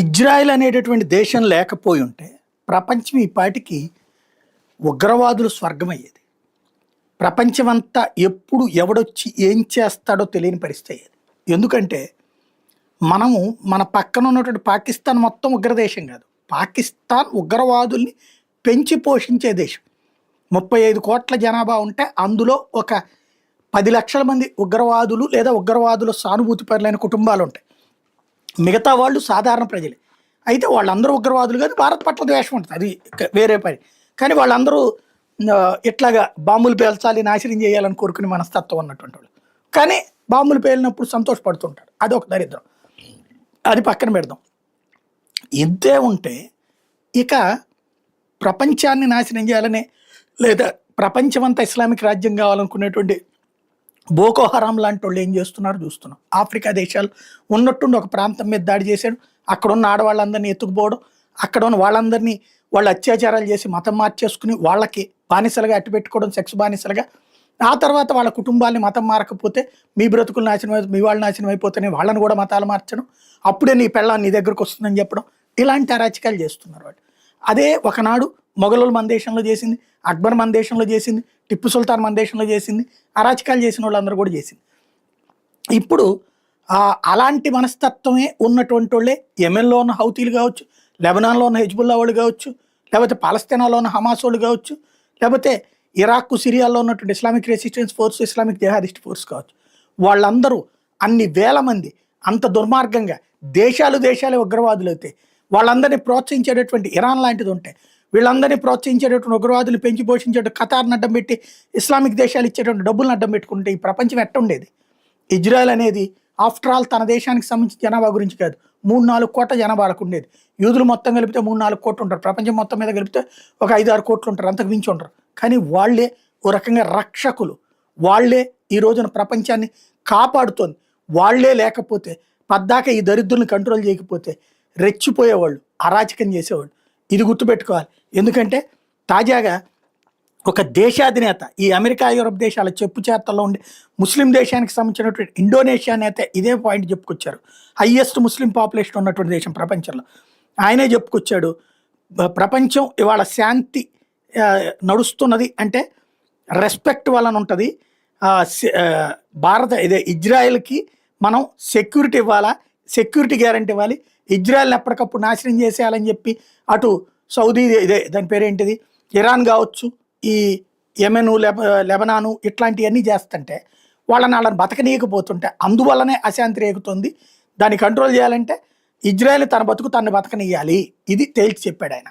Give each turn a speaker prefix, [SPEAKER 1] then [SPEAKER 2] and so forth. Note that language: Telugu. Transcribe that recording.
[SPEAKER 1] ఇజ్రాయెల్ అనేటటువంటి దేశం లేకపోయి ఉంటే ప్రపంచం ఈ పాటికి ఉగ్రవాదులు స్వర్గమయ్యేది. ప్రపంచమంతా ఎప్పుడు ఎవడొచ్చి ఏం చేస్తాడో తెలియని పరిస్థితి అయ్యేది. ఎందుకంటే మనము మన పక్కన ఉన్నటువంటి పాకిస్తాన్ మొత్తం ఉగ్రదేశం కాదు. పాకిస్తాన్ ఉగ్రవాదుల్ని పెంచి పోషించే దేశం. ముప్పై ఐదు కోట్ల జనాభా ఉంటే అందులో ఒక పది లక్షల మంది ఉగ్రవాదులు లేదా ఉగ్రవాదుల సానుభూతి పరులైన కుటుంబాలు ఉంటాయి. మిగతా వాళ్ళు సాధారణ ప్రజలే. అయితే వాళ్ళందరూ ఉగ్రవాదులు కానీ భారత్ పట్ల ద్వేషం ఉంటుంది. అది వేరే పని. కానీ వాళ్ళందరూ ఇట్లాగా బాంబులు పేల్చాలి నాశనం చేయాలని కోరుకునే మనస్తత్వం ఉన్నటువంటి వాళ్ళు. కానీ బాంబులు పేలినప్పుడు సంతోషపడుతుంటారు. అది ఒక దరిద్రం. అది పక్కన పెడదాం. ఇంతే ఉంటే ఇక ప్రపంచాన్ని నాశనం చేయాలనే లేదా ప్రపంచమంతా ఇస్లామిక్ రాజ్యం కావాలనుకునేటువంటి బోకో హరాం లాంటి వాళ్ళు ఏం చేస్తున్నారు చూస్తున్నాం. ఆఫ్రికా దేశాలు ఉన్నట్టుండి ఒక ప్రాంతం మీద దాడి చేశాడు. అక్కడ ఉన్న ఆడవాళ్ళందరినీ ఎత్తుకుపోవడం అక్కడ ఉన్న వాళ్ళందరినీ వాళ్ళు అత్యాచారాలు చేసి మతం మార్చేసుకుని వాళ్ళకి బానిసలుగా అట్టు పెట్టుకోవడం సెక్స్ బానిసలుగా. ఆ తర్వాత వాళ్ళ కుటుంబాన్ని మతం మారకపోతే మీ బ్రతుకులు నాశనం మీ వాళ్ళు నాశనం అయిపోతేనే వాళ్ళని కూడా మతాలు మార్చడం. అప్పుడే నీ పెళ్ళాన్ని నీ దగ్గరకు వస్తుందని చెప్పడం. ఇలాంటి అరాచకాలు చేస్తున్నారు వాళ్ళు. అదే ఒకనాడు మొఘలులు మన దేశంలో చేసింది అక్బర్ మన దేశంలో చేసింది టిప్పు సుల్తాన్ మన దేశంలో చేసింది అరాచకాలు చేసిన వాళ్ళందరూ కూడా చేసింది. ఇప్పుడు అలాంటి మనస్తత్వమే ఉన్నటువంటి వాళ్ళే యెమెన్లో ఉన్న హౌతీలు కావచ్చు లెబనాన్లో ఉన్న హెజ్బుల్లా వాళ్ళు కావచ్చు లేకపోతే పాలస్తీనాలో ఉన్న హమాస్ వాళ్ళు కావచ్చు లేకపోతే ఇరాక్ సిరియాలో ఉన్నటువంటి Islamic resistance force Islamic jihadist force కావచ్చు. వాళ్ళందరూ అన్ని వేల మంది అంత దుర్మార్గంగా దేశాలు దేశాలే ఉగ్రవాదులు అయితే వాళ్ళందరినీ ప్రోత్సహించేటటువంటి ఇరాన్ లాంటిది ఉంటే వీళ్ళందరినీ ప్రోత్సహించేటటువంటి ఉగ్రవాదులు పెంచి పోషించేట ఖతార్ని అడ్డం పెట్టి ఇస్లామిక్ దేశాలు ఇచ్చేటువంటి డబ్బులను అడ్డం పెట్టుకుంటే ఈ ప్రపంచం ఎట్టుండేది? ఇజ్రాయెల్ అనేది ఆఫ్టర్ ఆల్ తన దేశానికి సంబంధించిన జనాభా గురించి కాదు. మూడు నాలుగు కోట్ల జనాభాలకు ఉండేది. యూదులు మొత్తం కలిపితే మూడు నాలుగు కోట్లు ఉంటారు. ప్రపంచం మొత్తం మీద కలిపితే ఒక ఐదు ఆరు కోట్లు ఉంటారు. అంతకు మించి ఉంటారు కానీ వాళ్ళే ఓ రకంగా రక్షకులు. వాళ్ళే ఈ రోజున ప్రపంచాన్ని కాపాడుతోంది. వాళ్ళే లేకపోతే పద్దాక ఈ దరిద్రుల్ని కంట్రోల్ చేయకపోతే రెచ్చిపోయేవాళ్ళు అరాచకం చేసేవాళ్ళు. ఇది గుర్తుపెట్టుకోవాలి. ఎందుకంటే తాజాగా ఒక దేశాధినేత ఈ అమెరికా యూరప్ దేశాల చెప్పు చేతల్లో ఉండే ముస్లిం దేశానికి సంబంధించినటువంటి ఇండోనేషియా నేత ఇదే పాయింట్ చెప్పుకొచ్చారు. హయ్యెస్ట్ ముస్లిం పాపులేషన్ ఉన్నటువంటి దేశం ప్రపంచంలో. ఆయనే చెప్పుకొచ్చాడు ప్రపంచం ఇవాళ శాంతి నడుస్తున్నది అంటే రెస్పెక్ట్ వలన ఉంటుంది. భారత ఇదే ఇజ్రాయెల్కి మనం సెక్యూరిటీ ఇవ్వాలా? సెక్యూరిటీ గ్యారంటీ ఇవ్వాలి. ఇజ్రాయెల్ని ఎప్పటికప్పుడు నాశనం చేసేయాలని చెప్పి అటు సౌదీ ఇదే దాని పేరేంటిది? ఇరాన్ కావచ్చు ఈ యెమెను లెబ లెబనాను ఇట్లాంటివన్నీ చేస్తుంటే వాళ్ళని వాళ్ళని బతకనీయకపోతుంటే అందువల్లనే అశాంతి రేగుతుంది. దాన్ని కంట్రోల్ చేయాలంటే ఇజ్రాయెల్ తన బతుకు తను బతకనియ్యాలి ఇది తేల్చి చెప్పాడు ఆయన.